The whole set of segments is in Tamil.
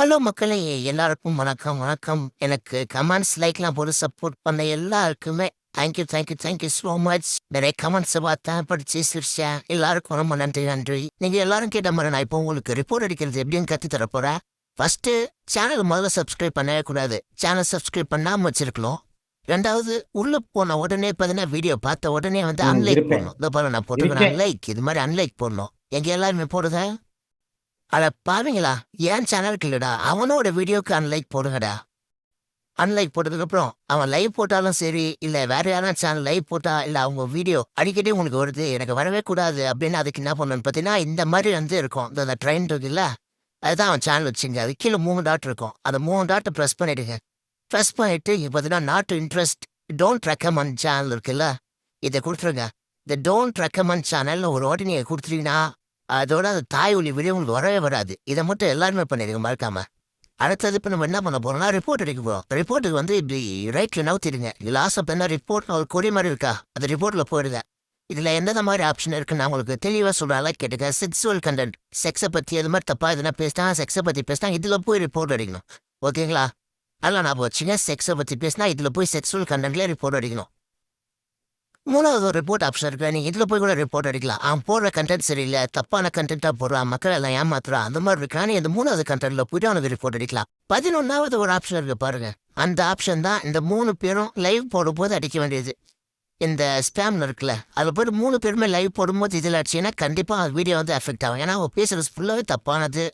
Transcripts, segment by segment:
ஹலோ மக்களே. எல்லாருக்கும் வணக்கம் வணக்கம். எனக்கு கமெண்ட்ஸ் லைக்லாம் போட்டு சப்போர்ட் பண்ண எல்லாருக்குமே thank you thank you thank you so much நிறைய கமெண்ட்ஸ் பார்த்தேன் படிச்சு சிரிச்சேன் எல்லாருக்கும் ரொம்ப நன்றி நன்றி. நீங்க எல்லாரும் கேட்ட மாதிரி நான் இப்போ உங்களுக்கு ரிப்போர்ட் அடிக்கிறது எப்படின்னு கத்து தர போறேன். ஃபர்ஸ்ட் சேனல் முதல்ல சப்ஸ்கிரைப் பண்ணவே கூடாது. சேனல் சப்ஸ்கிரைப் பண்ணாம வச்சிருக்கலாம் ரெண்டாவது உள்ள போன உடனே பார்த்தீங்கன்னா வீடியோ பார்த்த உடனே வந்து அன்லைக். போடணும். இந்த பாருங்க நான் போட்டுக்கிறேன். அன்லைக் இது மாதிரி அன்லைக் போடணும். எங்க எல்லாருமே போடுதா அட பாருங்களா ஏன் சேனலுக்கு இல்லடா. அவனோட வீடியோக்கு அன்லைக் போடுங்கடா. அன்லைக் போட்டதுக்கு அப்புறம் அவன் லைவ் போட்டாலும் சரி இல்ல வேற யாரும் சேனல் லைவ் போட்டா இல்ல அவங்க வீடியோ அடிக்கடி உங்களுக்கு வருது எனக்கு வரவே கூடாது அப்படின்னு அதுக்கு என்ன பண்ணணும்னு பார்த்தீங்கன்னா இந்த மாதிரி வந்து இருக்கும். இந்த- இந்த ட்ரெயின் இருக்குல்ல அதுதான் அவன் சேனல் வச்சுங்க. அது கீழே மூணு டாட் இருக்கும். அந்த மூணு டாட்டை ப்ரெஸ் பண்ணிடுங்க. ப்ரெஸ் பண்ணிட்டு இப்போ பார்த்தீங்கன்னா not interest don't recommend channel இருக்குல்ல இதை கொடுத்துருங்க. இந்த டோன்ட் ரெக்கமெண்ட் சேனல்ல ஒரு வாட்டி நீங்க கொடுத்துட்டீங்கன்னா அதோட அந்த தாய் ஒலி வீடியோ உங்களுக்கு வரவே வராது. இதை மட்டும் எல்லாருமே பண்ணிடுங்க மறக்காம. அடுத்தது இப்போ நம்ம என்ன பண்ண போறோம்னா ரிப்போர்ட் எடுக்க போறோம். ரிப்போர்ட்டுக்கு வந்து இப்படி ரைட்ல நவுத்திடுங்க லாஸ்ட் அப்ப என்ன? ரிப்போர்ட் ஒரு கொடி மாதிரி இருக்கா? அந்த ரிப்போர்ட்ல போயிடுங்க இதுல எந்தெந்த மாதிரி ஆப்ஷன் இருக்குன்னு நான் உங்களுக்கு தெளிவா சொல்றால கேட்டுக்க. செக்ஸுவல் கண்டென்ட் செக்ஸை பத்தி அது மாதிரி தப்பா எதுனா பேசினா செக்ஸை பத்தி பேசினா இதுல போய் ரிப்போர்ட் அடிக்கணும் ஓகேங்களா அதெல்லாம் நான் வச்சுங்க. செக்ஸை பத்தி பேசினா இதுல போய் செக்ஸுவல் கண்டென்ட்லேயே ரிப்போர்ட் அடிக்கணும் மூணாவது ஒரு ரிப்போர்ட் ஆப்ஷன் இருக்கு நீங்க இதுல போய் கூட ரிப்போர்ட் அடிக்கலாம் அவன் போடுற கண்டென்ட் சரியில்லை தப்பான கண்டென்ட்டாக போடுறான் மக்கள் எல்லாம் ஏமாத்துறான் அந்த மாதிரி இருக்கா நீ இந்த மூணாவது கண்டென்ட்ல போயிட்டு அவனுக்கு ரிப்போர்ட் அடிக்கலாம் பதினொன்றாவது ஒரு ஆப்ஷன் இருக்கு பாருங்க. அந்த ஆப்ஷன் தான் இந்த மூணு பேரும் லைவ் போடும்போது அடிக்க வேண்டியது. இந்த ஸ்பேம்னு இருக்குல்ல அதில் போயிட்டு மூணு பேருமே லைவ் போடும்போது இதில் அடிச்சீங்கன்னா கண்டிப்பாக வீடியோ வந்து அஃபெக்ட் ஆகும். ஏன்னா அவன் பேசுறது ஃபுல்லாகவே தப்பானது.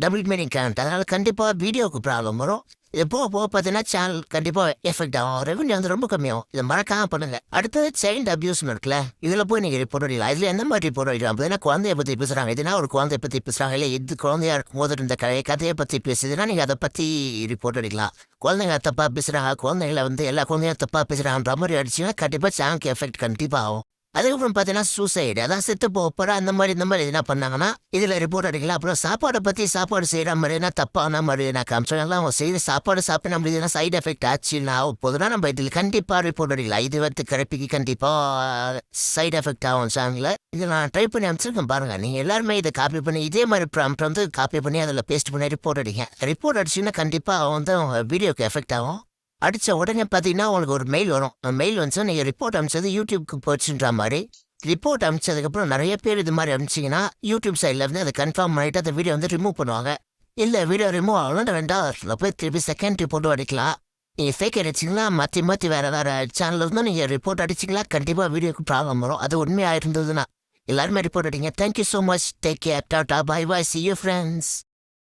டபுள் மீனிங் கரண்ட் அதனால் கண்டிப்பாக வீடியோவுக்கு ப்ராப்ளம் வரும். இது போக போக பார்த்தீங்கன்னா சேனல் கண்டிப்பாக எஃபெக்ட் ஆகும். ரெவன்யூ வந்து ரொம்ப கம்மியாகும். இதை மறக்காமல் பண்ணுங்க. அடுத்தது சைல்டு அபியூஸ்னு இருக்குல்ல இதில் போய் நீங்கள் ரிப்போர்ட் அடிக்கலாம். இதில் எந்த மாதிரி ரிப்போர்ட் அடிக்கலாம்? அப்படின்னா குழந்தைய பற்றி பேசுகிறாங்க எதுனா ஒரு குழந்தைய பற்றி பேசுகிறாங்க இல்லை இது குழந்தையா இருக்கும் போது இந்த கதையை கதையை பற்றி பேசுதுன்னா நீங்கள் அதை பற்றி ரிப்போர்ட் அடிக்கலாம். குழந்தைங்க தப்பாக பேசுகிறாங்க குழந்தைங்கள வந்து எல்லா குழந்தையும் தப்பாக பேசுகிறாங்கன்ற மாதிரி அடிச்சுன்னா கண்டிப்பாக சேனலுக்கு எஃபெக்ட் கண்டிப்பாக ஆகும். அதுக்கப்புறம் பார்த்தீங்கன்னா சூசைடு அதான் செத்து போக அந்த மாதிரி இந்த மாதிரி என்ன பண்ணாங்கன்னா இதில் ரிப்போர்ட் அடிக்கலாம் அப்புறம் சாப்பாடை பற்றி சாப்பாடு செய்கிற மாதிரினா தப்பான மாதிரி நான் காமிச்சோம் அவங்க செய்கிற சாப்பாடு சாப்பிட நம்மளுக்கு எதனா சைடு எஃபெக்ட் ஆச்சுன்னா போதுனா நம்ம இதில் கண்டிப்பாக ரிப்போர்ட் அடிக்கலாம் இது வந்து கரப்பிக்கு கண்டிப்பாக சைடு எஃபெக்ட் ஆகும் சாங்கில் இதை நான் ட்ரை பண்ணி அனுப்பிச்சிருக்கேன் பாருங்கள் நீங்கள் எல்லாருமே இதை காப்பி பண்ணி இதே மாதிரி ப்ராம்ப்ட் வந்து காப்பி பண்ணி அதில் பேஸ்ட் பண்ணி ரிப்போர்ட் அடிங்க ரிப்போர்ட் அடிச்சுன்னா கண்டிப்பாக வந்து வீடியோக்கு எஃபெக்ட் ஆகும். அடிச்ச உடனே பார்த்தீங்கன்னா உங்களுக்கு ஒரு மெயில் வரும். மெயில் வந்து நீங்கள் ரிப்போர்ட் அனுப்பிச்சது யூடியூப்க்கு போச்சுன்ற மாதிரி. ரிப்போர்ட் அனுப்பிச்சதுக்கப்புறம் நிறைய பேர் இது மாதிரி அனுப்பிச்சிங்கன்னா யூடியூப் சைடில் அதை கன்ஃபார்ம் பண்ணிட்டு அந்த வீடியோ வந்து ரிமூவ் பண்ணுவாங்க. இல்லை வீடியோ ரிமூவ் ஆகணும் வேண்டாம். அதில் போய் திருப்பி செகண்ட் ரிப்போர்ட்டும் அடிக்கலாம். நீங்கள் ஃபேக் அடிச்சிங்களா மாற்றி மாற்றி வேறு வேறு சேனலில் இருந்தால் நீங்கள் ரிப்போர்ட் அடிச்சிங்களா கண்டிப்பாக வீடியோக்கு ப்ராப்ளம் வரும். அது உண்மையாக இருந்ததுன்னா. எல்லாருமே ரிப்போர்ட் அடிங்க. Thank you so much take care tata bye bye see you friends